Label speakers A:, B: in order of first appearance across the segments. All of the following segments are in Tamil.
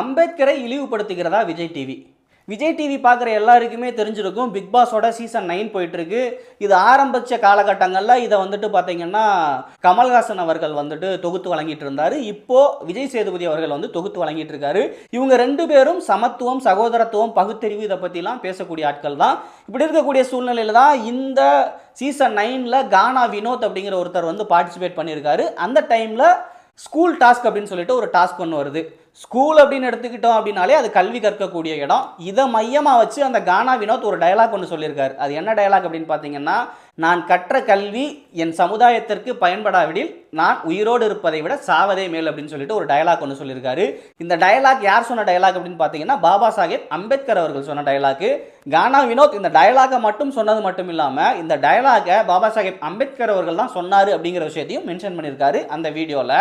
A: அம்பேத்கரை இழிவுபடுத்துகிறதா விஜய் டிவி விஜய் டிவி பார்க்குற எல்லாருக்குமே தெரிஞ்சிருக்கும். பிக் பாஸோட சீசன் நைன் போயிட்டுருக்கு. இது ஆரம்பித்த காலகட்டங்களில் இதை வந்துட்டு பார்த்தீங்கன்னா கமல்ஹாசன் அவர்கள் வந்துட்டு தொகுத்து வழங்கிட்டு இருந்தார். இப்போது விஜய் சேதுபதி அவர்கள் வந்து தொகுத்து வழங்கிட்டு இருக்காரு. இவங்க ரெண்டு பேரும் சமத்துவம் சகோதரத்துவம் பகுத்தறிவு இதை பற்றிலாம் பேசக்கூடிய ஆட்கள் தான். இப்படி இருக்கக்கூடிய சூழ்நிலையில் தான் இந்த சீசன் நைனில் கானா வினோத் அப்படிங்கிற ஒருத்தர் வந்து பார்ட்டிசிபேட் பண்ணியிருக்காரு. அந்த டைமில் ஸ்கூல் டாஸ்க் அப்படின்னு சொல்லிட்டு ஒரு டாஸ்க் ஒன்று வருது. ஸ்கூல் அப்படின்னு எடுத்துக்கிட்டோம் அப்படின்னாலே அது கல்வி கற்கக்கூடிய இடம். இதை மையமாக வச்சு அந்த கானா வினோத் ஒரு டயலாக் ஒன்று சொல்லியிருக்காரு. அது என்ன டயலாக் அப்படின்னு பார்த்தீங்கன்னா நான் கற்ற கல்வி என் சமுதாயத்திற்கு பயன்படாவிடில் நான் உயிரோடு இருப்பதை விட சாவதே மேல் அப்படின்னு சொல்லிட்டு ஒரு டயலாக் ஒன்று சொல்லியிருக்காரு. இந்த டயலாக் யார் சொன்ன டயலாக் அப்படின்னு பார்த்தீங்கன்னா பாபா சாஹேப் அம்பேத்கர் அவர்கள் சொன்ன டயலாக் கானா வினோத் இந்த டயலாகை மட்டும் சொன்னது மட்டும் இல்லாமல் இந்த டயலாகை பாபா சாஹேப் அம்பேத்கர் அவர்கள் தான் சொன்னார் அப்படிங்கிற விஷயத்தையும் மென்ஷன் பண்ணியிருக்காரு அந்த வீடியோவில்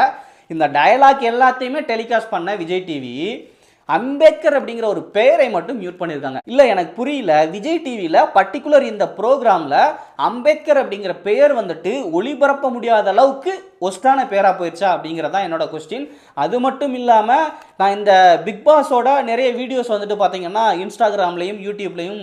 A: இந்த டயலாக் எல்லாத்தையுமே டெலிகாஸ்ட் பண்ண விஜய் டிவி அம்பேத்கர் அப்படிங்கிற ஒரு பெயரை மட்டும் மியூட் பண்ணியிருக்காங்க இல்லை எனக்கு புரியல. விஜய் டிவியில் பர்டிகுலர் இந்த ப்ரோக்ராமில் அம்பேத்கர் அப்படிங்கிற பெயர் வந்துட்டு ஒளிபரப்ப முடியாத அளவுக்கு ஒஸ்டான பேராக போயிடுச்சா அப்படிங்கிறது தான் என்னோட கொஸ்டின் அது மட்டும் இல்லாமல் நான் இந்த பிக் பாஸோட நிறைய வீடியோஸ் வந்துட்டு பார்த்தீங்கன்னா இன்ஸ்டாகிராம்லேயும் யூடியூப்லேயும்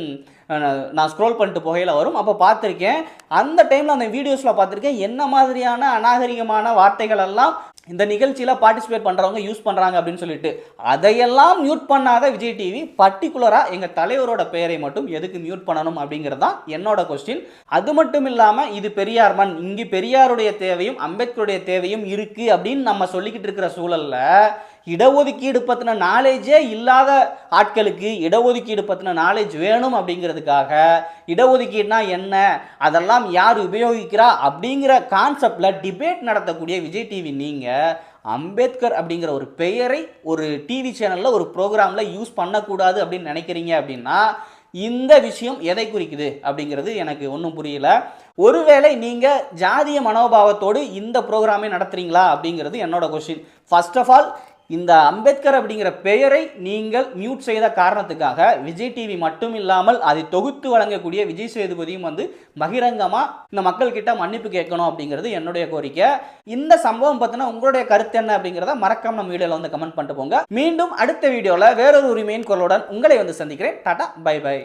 A: நான் ஸ்க்ரோல் பண்ணிட்டு போகையில் வரும். அப்போ பார்த்துருக்கேன் அந்த டைமில் அந்த வீடியோஸில் பார்த்துருக்கேன் என்ன மாதிரியான அநாகரிகமான வார்த்தைகள் எல்லாம் இந்த நிகழ்ச்சியில் பார்ட்டிசிபேட் பண்ணுறவங்க யூஸ் பண்ணுறாங்க அப்படின்னு சொல்லிட்டு அதையெல்லாம் மியூட் பண்ணாத விஜய் டிவி பர்டிகுலராக எங்கள் தலைவரோட பெயரை மட்டும் எதுக்கு மியூட் பண்ணணும் அப்படிங்கிறது தான் என்னோட கொஸ்டின் அது மட்டும் இல்லாமல் இது பெரியார் மண் இங்கு பெரியாருடைய தேவையும் அம்பேத்கருடைய தேவையும் இருக்குது அப்படின்னு நம்ம சொல்லிக்கிட்டு இருக்கிற சூழலில் இடஒதுக்கீடு பற்றின நாலேஜே இல்லாத ஆட்களுக்கு இடஒதுக்கீடு பற்றின நாலேஜ் வேணும் அப்படிங்கிறதுக்காக இடஒதுக்கீடுனா என்ன? அதெல்லாம் யார் உபயோகிக்கிறா? அப்படிங்கிற கான்செப்டில் டிபேட் நடத்தக்கூடிய விஜய் டிவி நீங்கள் அம்பேத்கர் அப்படிங்கிற ஒரு பெயரை ஒரு டிவி சேனலில் ஒரு ப்ரோக்ராமில் யூஸ் பண்ணக்கூடாது அப்படின்னு நினைக்கிறீங்க அப்படின்னா இந்த விஷயம் எதை குறிக்குது அப்படிங்கிறது எனக்கு ஒன்றும் புரியல. ஒருவேளை நீங்கள் ஜாதிய மனோபாவத்தோடு இந்த ப்ரோக்ராமே நடத்துகிறீங்களா அப்படிங்கிறது என்னோட கொஷின் ஃபர்ஸ்ட் ஆஃப் ஆல் இந்த அம்பேத்கர் அப்படிங்கிற பெயரை நீங்கள் மியூட் செய்த காரணத்துக்காக விஜய் டிவி மட்டும் இல்லாமல் அதை தொகுத்து வழங்கக்கூடிய விஜய் சேதுபதியும் வந்து பகிரங்கமாக இந்த மக்கள்கிட்ட மன்னிப்பு கேட்கணும் அப்படிங்கிறது என்னுடைய கோரிக்கை. இந்த சம்பவம் பற்றின உங்களுடைய கருத்து என்ன அப்படிங்கிறத மறக்காம நம்ம வீடியோவில் வந்து கமெண்ட் பண்ணிட்டு போங்க. மீண்டும் அடுத்த வீடியோவில் வேறொரு உரிமையின் குரலுடன் உங்களை வந்து சந்திக்கிறேன். Tata bye bye.